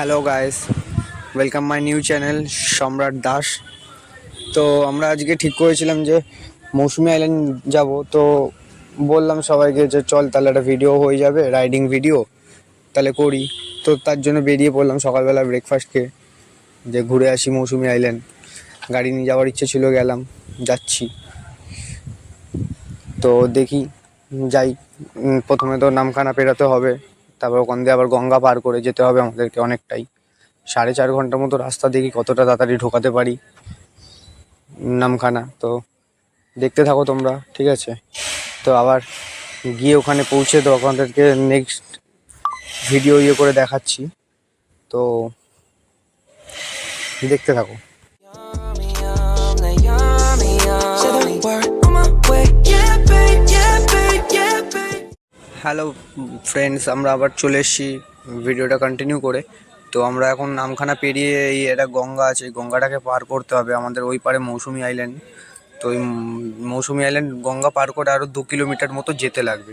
Hello guys welcome my new channel Samrat Das তো আমরা আজকে ঠিক করেছিলাম যে মৌসুমি আইল্যান্ড যাব। তো বললাম সবাইকে যে চল তাহলে একটা ভিডিও হয়ে যাবে রাইডিং ভিডিও তাহলে করি। তো তার জন্য বেরিয়ে পড়লাম সকালবেলা ব্রেকফাস্ট খেয়ে। যে ঘুরে আসি মৌসুমি আইল্যান্ড গাড়ি নিয়ে যাওয়ার ইচ্ছে ছিল, গেলাম, যাচ্ছি। তো দেখি, যাই। প্রথমে তো নামখানা পেরাতে হবে। তারপর ওখান দিয়ে আবার গঙ্গা পার করে যেতে হবে আমাদেরকে অনেকটাই সাড়ে চার ঘণ্টার মতো রাস্তা দেখি কতটা তাড়াতাড়ি ঢোকাতে পারি নামখানা তো দেখতে থাকো তোমরা ঠিক আছে তো আবার গিয়ে ওখানে পৌঁছে তো আপনাদেরকে নেক্সট ভিডিও ইয়ে করে দেখাচ্ছি তো দেখতে থাকো হ্যালো ফ্রেন্ডস আমরা আবার চলে এসেছি ভিডিওটা কন্টিনিউ করে। তো আমরা এখন নামখানা পেরিয়ে এই একটা গঙ্গা আছে গঙ্গাটাকে পার করতে হবে আমাদের ওই পারে মৌসুমি আইল্যান্ড তো ওই মৌসুমি আইল্যান্ড গঙ্গা পার করে আরও দু কিলোমিটার মতো যেতে লাগবে।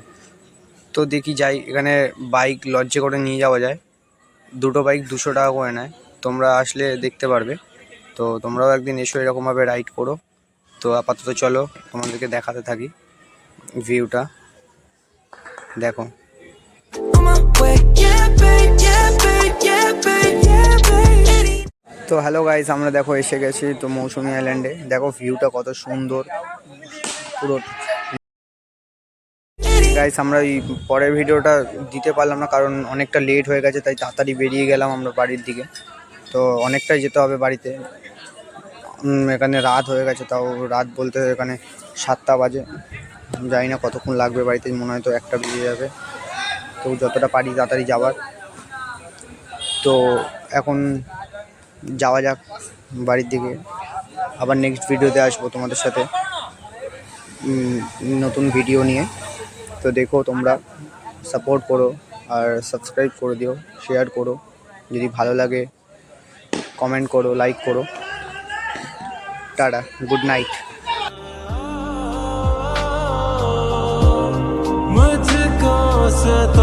তো দেখি যাই, এখানে বাইক লঞ্চে করে নিয়ে যাওয়া যায়। দুটো বাইক দুশো টাকা করে নেয়। তোমরা আসলে দেখতে পারবে। তো তোমরাও একদিন এসো, এরকমভাবে রাইড করো। তো আপাতত চলো, তোমাদেরকে দেখাতে থাকি ভিউটা দেখো. তো হ্যালো গাইস আমরা দেখো এসে গেছি তো মৌসুমি আইল্যান্ডে দেখো ভিউটা কত সুন্দর। পুরো গাইস আমরা এই পরের ভিডিওটা দিতে পারলাম না কারণ অনেকটা লেট হয়ে গেছে, তাই তাড়াতাড়ি বেরিয়ে গেলাম আমরা বাড়ির দিকে। তো অনেকটাই যেতে হবে বাড়িতে। এখানে রাত হয়ে গেছে, তাও রাত বলতে এখানে সাতটা বাজে। জানি না কতক্ষণ লাগবে বাড়িতে, মনে হয় তো একটা বেজে যাবে। তো যতটা পারি তাড়াতাড়ি যাওয়ার। তো এখন যাওয়া যাক বাড়ির দিকে। আবার নেক্সট ভিডিওতে আসব তোমাদের সাথে। নতুন ভিডিও নিয়ে। তো দেখো তোমরা সাপোর্ট করো আর সাবস্ক্রাইব করে দিও শেয়ার করো। যদি ভালো লাগে কমেন্ট করো লাইক করো। Tata good night to